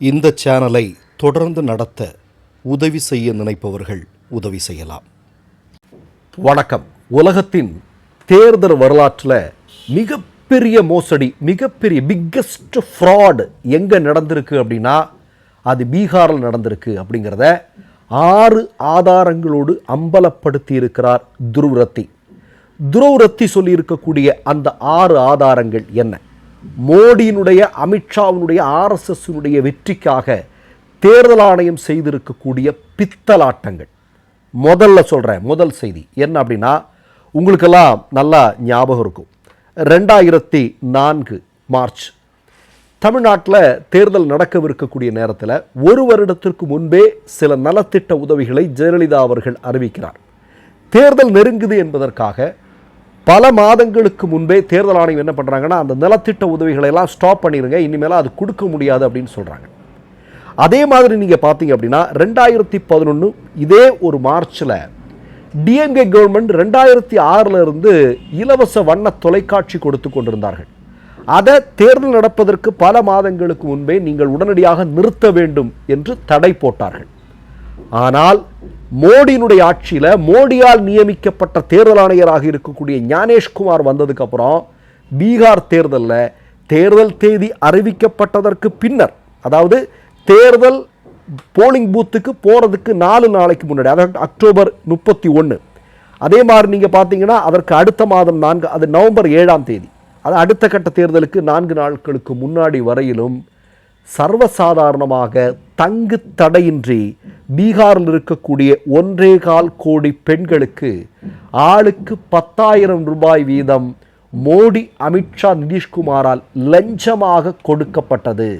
இந்த சேனலை தொடர்ந்து நடத்த உதவி செய்ய நினைப்பவர்கள் உதவி செய்யலாம். வணக்கம். உலகத்தின் தேர்தல் வரலாற்றில் மிகப்பெரிய மோசடி மிகப்பெரிய பிக்கஸ்ட் ஃப்ராட் எங்கே நடந்திருக்கு அப்படின்னா அது பீகாரில் நடந்திருக்கு அப்படிங்கிறத ஆறு ஆதாரங்களோடு அம்பலப்படுத்தி இருக்கிறார் துருவரத்தி துருவரத்தி சொல்லியிருக்கக்கூடிய அந்த ஆறு ஆதாரங்கள் என்ன? மோடியினுடைய அமித்ஷாவினுடைய ஆர்எஸ்எஸ்னுடைய வெற்றிக்காக தேர்தல் ஆணையம் செய்திருக்கக்கூடிய பித்தலாட்டங்கள். முதல்ல சொல்கிறேன் முதல் செய்தி. என்ன அப்படின்னா உங்களுக்கெல்லாம் நல்லா ஞாபகம் இருக்கும். ரெண்டாயிரத்தி நான்கு மார்ச். தமிழ்நாட்டில் தேர்தல் நடக்கவிருக்கக்கூடிய நேரத்தில் ஒரு வருடத்திற்கு முன்பே சில நலத்திட்ட உதவிகளை ஜெயலலிதா அவர்கள் அறிவிக்கிறார். தேர்தல் நெருங்குது என்பதற்காக பல மாதங்களுக்கு முன்பே தேர்தல் ஆணையம் என்ன பண்ணுறாங்கன்னா அந்த நிலத்திட்ட உதவிகளை எல்லாம் ஸ்டாப் பண்ணிடுங்க இனிமேலாம் அது கொடுக்க முடியாது அப்படின்னு சொல்கிறாங்க அதே மாதிரி நீங்கள் பார்த்தீங்க அப்படின்னா ரெண்டாயிரத்தி பதினொன்று இதே ஒரு மார்ச்சில் டிஎம்கே கவர்மெண்ட் ரெண்டாயிரத்தி ஆறில் இருந்து இலவச வண்ண தொலைக்காட்சி கொடுத்து கொண்டிருந்தார்கள். அதை தேர்தல் நடப்பதற்கு பல மாதங்களுக்கு முன்பே நீங்கள் உடனடியாக நிறுத்த வேண்டும் என்று தடை போட்டார்கள். ஆனால் மோடியினுடைய ஆட்சியில் மோடியால் நியமிக்கப்பட்ட தேர்தல் ஆணையராக இருக்கக்கூடிய ஞானேஷ்குமார் வந்ததுக்கப்புறம் பீகார் தேர்தலில் தேர்தல் தேதி அறிவிக்கப்பட்டதற்கு பின்னர் அதாவது தேர்தல் போலிங் பூத்துக்கு போகிறதுக்கு நாலு நாளைக்கு முன்னாடி அதாவது அக்டோபர் முப்பத்தி ஒன்று அதே மாதிரி நீங்கள் பார்த்தீங்கன்னா அதற்கு அடுத்த மாதம் நான்கு அது நவம்பர் ஏழாம் தேதி. அது அடுத்த கட்ட தேர்தலுக்கு நான்கு நாட்களுக்கு முன்னாடி வரையிலும் சர்வசாதாரணமாக தங்கு தடையின்றி பீகாரில் இருக்கக்கூடிய ஒன்றே கால் கோடி பெண்களுக்கு ஆளுக்கு பத்தாயிரம் ரூபாய் வீதம் மோடி அமித்ஷா நிதிஷ்குமாரால் லஞ்சமாக கொடுக்கப்பட்டது.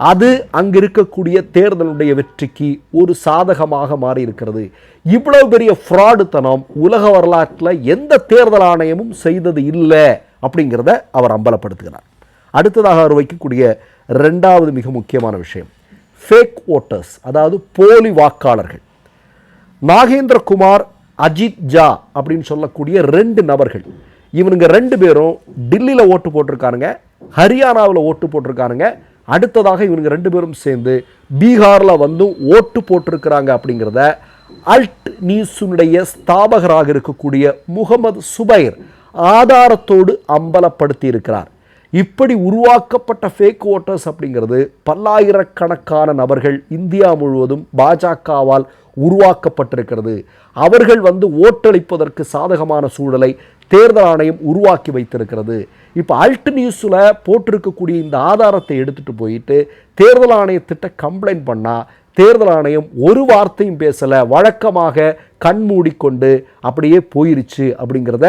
அது அங்கிருக்கக்கூடிய தேர்தலுடைய வெற்றிக்கு ஒரு சாதகமாக மாறியிருக்கிறது. இவ்வளவு பெரிய ஃப்ராடுத்தனம் உலக வரலாற்றில் எந்த தேர்தல் ஆணையமும் செய்தது இல்லை அப்படிங்கிறத அவர் அம்பலப்படுத்துகிறார். அடுத்ததாக அவர் வைக்கக்கூடிய ரெண்டாவது மிக முக்கியமான விஷயம். ஃபேக் ஓட்டர்ஸ் அதாவது போலி வாக்காளர்கள். நாகேந்திரகுமார் அஜித் ஜா அப்படின்னு சொல்லக்கூடிய ரெண்டு நபர்கள். இவனுங்க ரெண்டு பேரும் டில்லியில் ஓட்டு போட்டிருக்கானுங்க ஹரியானாவில் ஓட்டு போட்டிருக்கானுங்க. அடுத்ததாக இவனுங்க ரெண்டு பேரும் சேர்ந்து பீகாரில் வந்து ஓட்டு போட்டிருக்கிறாங்க அப்படிங்கிறத அல்ட் நியூஸுடைய ஸ்தாபகராக இருக்கக்கூடிய முகமது சுபைர் ஆதாரத்தோடு அம்பலப்படுத்தி இருக்கிறார் இப்படி உருவாக்கப்பட்ட ஃபேக் ஓட்டர்ஸ் அப்படிங்கிறது பல்லாயிரக்கணக்கான நபர்கள் இந்தியா முழுவதும் பாஜகவால் உருவாக்கப்பட்டிருக்கிறது. அவர்கள் வந்து ஓட்டளிப்பதற்கு சாதகமான சூழலை தேர்தல் ஆணையம் உருவாக்கி வைத்திருக்கிறது. இப்போ அல்ட் நியூஸில் போட்டிருக்கக்கூடிய இந்த ஆதாரத்தை எடுத்துகிட்டு போயிட்டு தேர்தல் ஆணையத்திட்ட கம்ப்ளைண்ட் பண்ணால் தேர்தல் ஆணையம் ஒரு வார்த்தையும் பேசலை வழக்கமாக கண் மூடிக்கொண்டு அப்படியே போயிருச்சு அப்படிங்கிறத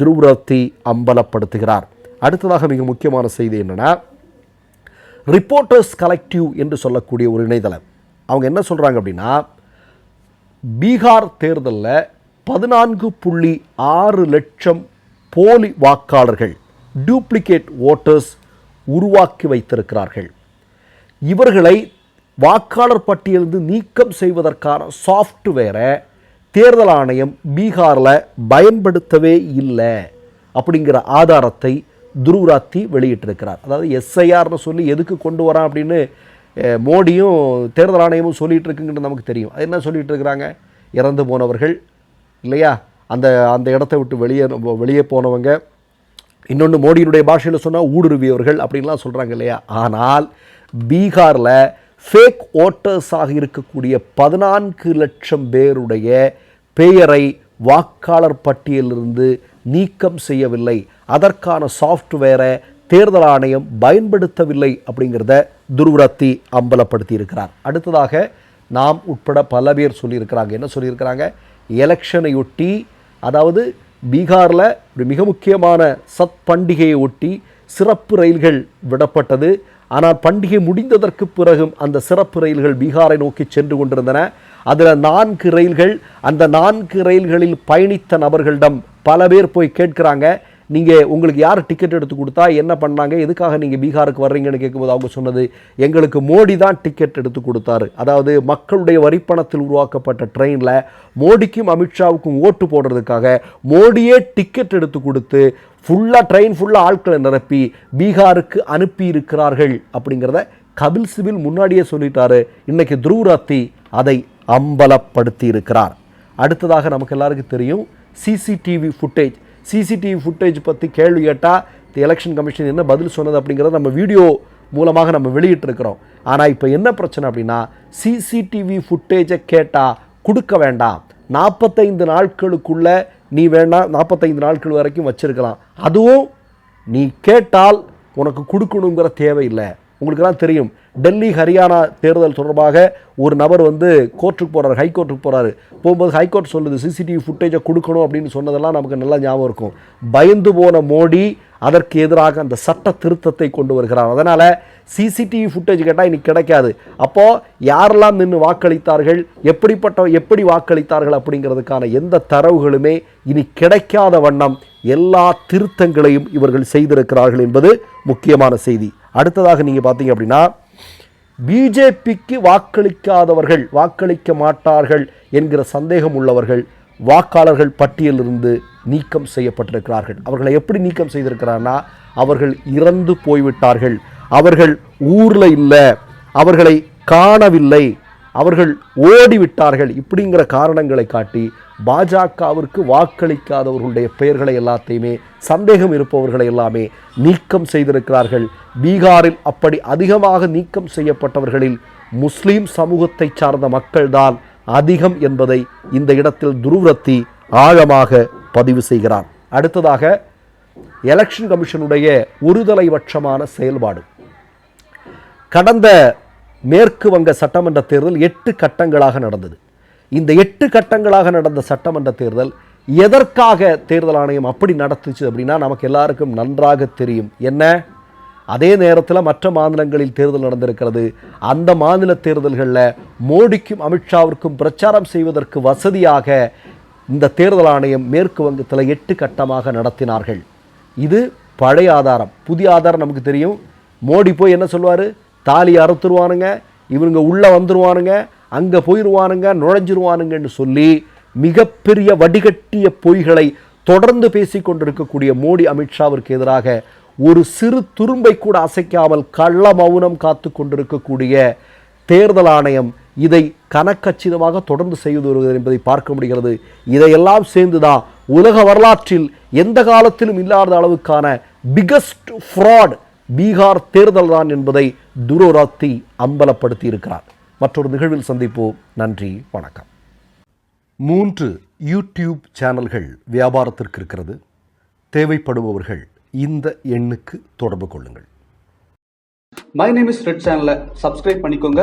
துருவத்தி அம்பலப்படுத்துகிறார். அடுத்ததாக மிக முக்கியமான செய்தி என்னென்னா ரிப்போர்ட்டர்ஸ் கலெக்டிவ் என்று சொல்லக்கூடிய ஒரு இணையதளம். அவங்க என்ன சொல்கிறாங்க அப்படின்னா பீகார் தேர்தலில் பதினான்கு புள்ளி ஆறு லட்சம் போலி வாக்காளர்கள் டூப்ளிகேட் ஓட்டர்ஸ் உருவாக்கி வைத்திருக்கிறார்கள். இவர்களை வாக்காளர் பட்டியலிருந்து நீக்கம் செய்வதற்கான சாஃப்ட்வேரை தேர்தல் ஆணையம் பீகாரில் பயன்படுத்தவே இல்லை அப்படிங்கிற ஆதாரத்தை துருவராத்தி வெளியிட்டிருக்கிறார். அதாவது எஸ்ஐஆர்னு சொல்லி எதுக்கு கொண்டு வரான் அப்படின்னு மோடியும் தேர்தல் ஆணையமும் சொல்லிகிட்டு இருக்குங்கிறது நமக்கு தெரியும். அது என்ன சொல்லிகிட்டு இருக்கிறாங்க இறந்து போனவர்கள் இல்லையா? அந்த அந்த இடத்த விட்டு வெளியே வெளியே போனவங்க இன்னொன்று மோடியினுடைய பாஷையில் சொன்னால் ஊடுருவியவர்கள் அப்படின்லாம் சொல்கிறாங்க இல்லையா? ஆனால் பீகாரில் ஃபேக் ஓட்டர்ஸாக இருக்கக்கூடிய பதினான்கு லட்சம் பேருடைய பெயரை வாக்காளர் பட்டியலிருந்து நீக்கம் செய்யவில்லை. அதற்கான சாஃப்ட்வேரை தேர்தல் ஆணையம் பயன்படுத்தவில்லை அப்படிங்கிறத துருவரத்தி அம்பலப்படுத்தி இருக்கிறார் அடுத்ததாக நாம் உட்பட பல பேர் சொல்லியிருக்கிறாங்க. என்ன சொல்லியிருக்கிறாங்க? எலெக்ஷனை ஒட்டி அதாவது பீகாரில் ஒரு மிக முக்கியமான சத் பண்டிகையை ஒட்டி சிறப்பு ரயில்கள் விடப்பட்டது. ஆனால் பண்டிகை முடிந்ததற்கு பிறகும் அந்த சிறப்பு ரயில்கள் பீகாரை நோக்கி சென்று கொண்டிருந்தன. அதில் நான்கு ரயில்கள் அந்த நான்கு ரயில்களில் பயணித்த நபர்களிடம் பல பேர் போய் கேட்குறாங்க. நீங்கள் உங்களுக்கு யார் டிக்கெட் எடுத்து கொடுத்தா என்ன பண்ணாங்க எதுக்காக நீங்கள் பீகாருக்கு வர்றீங்கன்னு கேட்கும்போது அவங்க சொன்னது எங்களுக்கு மோடி தான் டிக்கெட் எடுத்து கொடுத்தாரு. அதாவது மக்களுடைய வரிப்பணத்தில் உருவாக்கப்பட்ட ட்ரெயினில் மோடிக்கும் அமித்ஷாவுக்கும் ஓட்டு போடுறதுக்காக மோடியே டிக்கெட் எடுத்து கொடுத்து ஃபுல்லாக ட்ரெயின் ஃபுல்லாக ஆட்களை நிரப்பி பீகாருக்கு அனுப்பி இருக்கிறார்கள் அப்படிங்கிறத கபில் சிபில் முன்னாடியே சொல்லிட்டாரு. இன்னைக்கு துருவராத்தி அதை அம்பலப்படுத்தி இருக்கிறார் அடுத்ததாக நமக்கு எல்லாருக்கும் தெரியும் சிசிடிவி ஃபுட்டேஜ் சிசிடிவி ஃபுட்டேஜ் பற்றி கேள்வி கேட்டால் எலெக்ஷன் கமிஷன் என்ன பதில் சொன்னது அப்படிங்கிறத நம்ம வீடியோ மூலமாக நம்ம வெளியிட்டிருக்கிறோம். ஆனால் இப்போ என்ன பிரச்சனை அப்படின்னா சிசிடிவி ஃபுட்டேஜை கேட்டால் கொடுக்க வேண்டாம். நாற்பத்தைந்து நாட்களுக்குள்ளே நீ வேணா நாற்பத்தைந்து நாட்கள் வரைக்கும் வச்சிருக்கலாம். அதுவும் நீ கேட்டால் உனக்கு கொடுக்கணுங்கிற தேவையில்லை. உங்களுக்கெல்லாம் தெரியும். டெல்லி ஹரியானா தேர்தல் தொடர்பாக ஒரு நபர் வந்து கோர்ட்டுக்கு போகிறார் ஹைகோர்ட்டுக்கு போகிறாரு போகும்போது ஹைகோர்ட் சொல்லுது சிசிடிவி ஃபுட்டேஜை கொடுக்கணும் அப்படின்னு சொன்னதெல்லாம் நமக்கு நல்லா ஞாபகம் இருக்கும். பயந்து போன மோடி அதற்கு எதிராக அந்த சட்ட திருத்தத்தை கொண்டு வருகிறார். அதனால் சிசிடிவி ஃபுட்டேஜ் கேட்டால் இன்னைக்கு கிடைக்காது. அப்போது யாரெல்லாம் நின்று வாக்களித்தார்கள் எப்படிப்பட்ட எப்படி வாக்களித்தார்கள் அப்படிங்கிறதுக்கான எந்த தரவுகளுமே இனி கிடைக்காத வண்ணம் எல்லா திருத்தங்களையும் இவர்கள் செய்திருக்கிறார்கள் என்பது முக்கியமான செய்தி. அடுத்ததாக நீங்கள் பார்த்தீங்க அப்படின்னா பிஜேபிக்கு வாக்களிக்காதவர்கள் வாக்களிக்க மாட்டார்கள் என்கிற சந்தேகம் உள்ளவர்கள் வாக்காளர்கள் பட்டியலிருந்து நீக்கம் செய்யப்பட்டிருக்கிறார்கள். அவர்களை எப்படி நீக்கம் செய்திருக்கிறார்னா அவர்கள் இறந்து போய்விட்டார்கள். அவர்கள் ஊரில் இல்லை அவர்களை காணவில்லை. அவர்கள் ஓடிவிட்டார்கள் இப்படிங்கிற காரணங்களை காட்டி பாஜகவிற்கு வாக்களிக்காதவர்களுடைய பெயர்களை எல்லாத்தையுமே சந்தேகம் இருப்பவர்களை எல்லாமே நீக்கம் செய்திருக்கிறார்கள். பீகாரில் அப்படி அதிகமாக நீக்கம் செய்யப்பட்டவர்களில் முஸ்லீம் சமூகத்தை சார்ந்த மக்கள்தான் அதிகம் என்பதை இந்த இடத்தில் துருவரத்தி ஆழமாக பதிவு செய்கிறார் அடுத்ததாக எலெக்ஷன் கமிஷனுடைய ஒருதலைபட்சமான செயல்பாடு. கடந்த மேற்கு வங்க சட்டமன்ற தேர்தல் எட்டு கட்டங்களாக நடந்தது. இந்த எட்டு கட்டங்களாக நடந்த சட்டமன்ற தேர்தல் எதற்காக தேர்தல் ஆணையம் அப்படி நடத்துச்சு அப்படின்னா நமக்கு எல்லாருக்கும் நன்றாக தெரியும். என்ன? அதே நேரத்தில் மற்ற மாநிலங்களில் தேர்தல் நடந்திருக்கிறது. அந்த மாநில தேர்தல்களில் மோடிக்கும் அமித்ஷாவிற்கும் பிரச்சாரம் செய்வதற்கு வசதியாக இந்த தேர்தல் ஆணையம் மேற்கு வங்கத்தில் எட்டு கட்டமாக நடத்தினார்கள். இது பழைய ஆதாரம். புதிய ஆதாரம் நமக்கு தெரியும். மோடி போய் என்ன சொல்லுவார்? தாலி அறுத்துருவானுங்க இவனுங்க உள்ளே வந்துருவானுங்க அங்கே போயிடுவானுங்க நுழைஞ்சிருவானுங்கன்னு சொல்லி மிகப்பெரிய வடிகட்டிய பொய்களை தொடர்ந்து பேசிக் கொண்டிருக்கக்கூடிய மோடி அமித்ஷாவிற்கு எதிராக ஒரு சிறு துரும்பை கூட அசைக்காமல் கள்ள மௌனம் காத்து கொண்டிருக்கக்கூடிய தேர்தல் ஆணையம் இதை கனக்கச்சிதமாக தொடர்ந்து செய்து வருகிறது என்பதை பார்க்க முடிகிறது. இதையெல்லாம் சேர்ந்துதான் உலக வரலாற்றில் எந்த காலத்திலும் இல்லாத அளவுக்கான பிகஸ்ட் ஃப்ராட் பீகார் தேர்தல் தான் என்பதை துரோராத்தி அம்பலப்படுத்தி இருக்கிறார் மற்றொரு நிகழ்வில் சந்திப்போம். நன்றி வணக்கம். மூன்று யூடியூப் சேனல்கள் வியாபாரத்திற்கு இருக்கிறது. தேவைப்படுபவர்கள் இந்த எண்ணுக்கு தொடர்பு கொள்ளுங்கள். மை நேம் இஸ் ரெட் சேனலை சப்ஸ்கிரைப் பண்ணிக்கோங்க.